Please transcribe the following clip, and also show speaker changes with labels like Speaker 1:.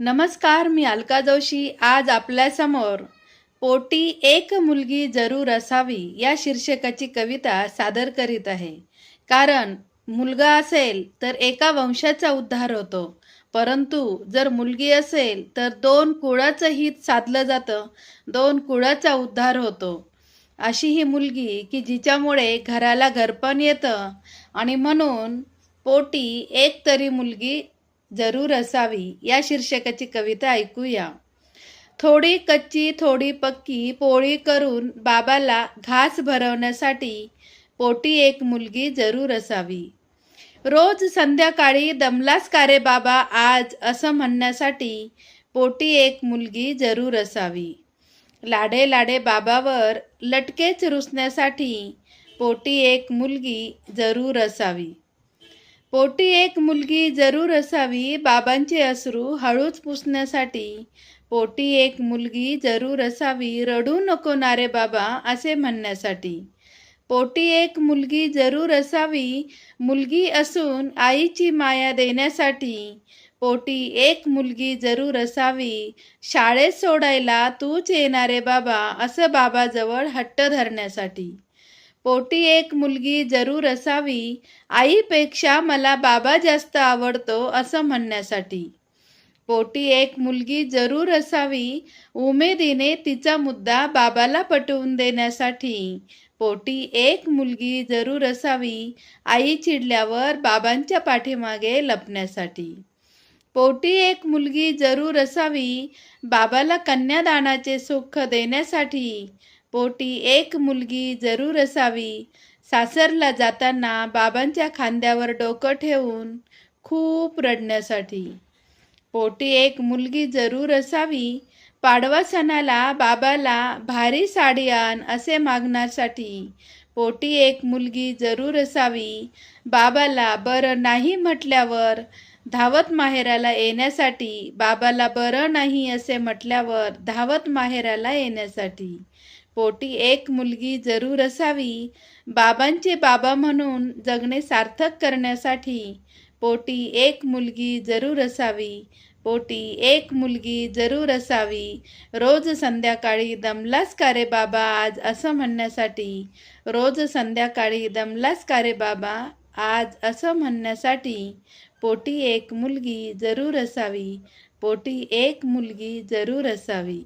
Speaker 1: नमस्कार मी अलका जोशी. आज आपल्यासमोर पोटी एक मुलगी जरूर असावी या शीर्षकाची कविता सादर करीत आहे. कारण मुलगा असेल तर एका वंशाचा उद्धार होतो. परंतु जर मुलगी असेल तर दोन कुळाचं हित साधलं जातं दोन कुळाचा उद्धार होतो. अशी ही मुलगी की जिच्यामुळे घराला घरपण येतं आणि म्हणून पोटी एक तरी मुलगी जरूर असावी. या शीर्षकाची कविता ऐकूया. थोडी कच्ची थोडी पक्की पोळी करून बाबाला घास भरवण्यासाठी पोटी एक मुलगी जरूर असावी. रोज संध्याकाळी दमलास का रे बाबा आज? असं म्हणण्यासाठी पोटी एक मुलगी जरूर असावी. लाडे लाडे बाबावर लटकेच रुसण्यासाठी पोटी एक मुलगी जरूर असावी. पोटी एक मुलगी जरूर असावी बाबांचे अश्रू हळूच पुसण्यासाठी. पोटी एक मुलगी जरूर असावी रडू नको नारे बाबा असे म्हणण्यासाठी. पोटी एक मुलगी जरूर असावी मुलगी असून आईची माया देण्यासाठी. पोटी एक मुलगी जरूर असावी शाळेत सोडायला तूच येणारे बाबा असं बाबाजवळ हट्ट धरण्यासाठी. पोटी एक मुलगी जरूर असावी. आईपेक्षा मला बाबा जास्त आवडतो असं म्हणण्यासाठी. पोटी एक मुलगी जरूर असावी. उमेदीने तिचा मुद्दा बाबाला पटवून देण्यासाठी. पोटी एक मुलगी जरूर असावी. आई चिडल्यावर बाबांच्या पाठीमागे लपण्यासाठी. पोटी एक मुलगी जरूर असावी. बाबाला कन्यादानाचे सुख देण्यासाठी. पोटी एक मुलगी जरूर असावी. सासरला जाताना बाबांच्या खांद्यावर डोकं ठेवून खूप रडण्यासाठी. पोटी एक मुलगी जरूर असावी. पाडवा सणाला बाबाला भारी साडी आण असे मागण्यासाठी पोटी एक मुलगी जरूर असावी. बाबाला बरं नाही म्हटल्यावर धावत माहेराला येण्यासाठी बाबाला बरं नाही असे म्हटल्यावर धावत माहेराला येण्यासाठी. पोटी एक मुलगी जरूर असावी. बाबांचे बाबा म्हणून जगणे सार्थक करण्यासाठी पोटी एक मुलगी जरूर असावी. पोटी एक मुलगी जरूर असावी. रोज संध्याकाळी दमलास का रे बाबा आज? असं म्हणण्यासाठी. रोज संध्याकाळी दमलास का रे बाबा आज? असं म्हणण्यासाठी पोटी एक मुलगी जरूर असावी. पोटी एक मुलगी जरूर असावी.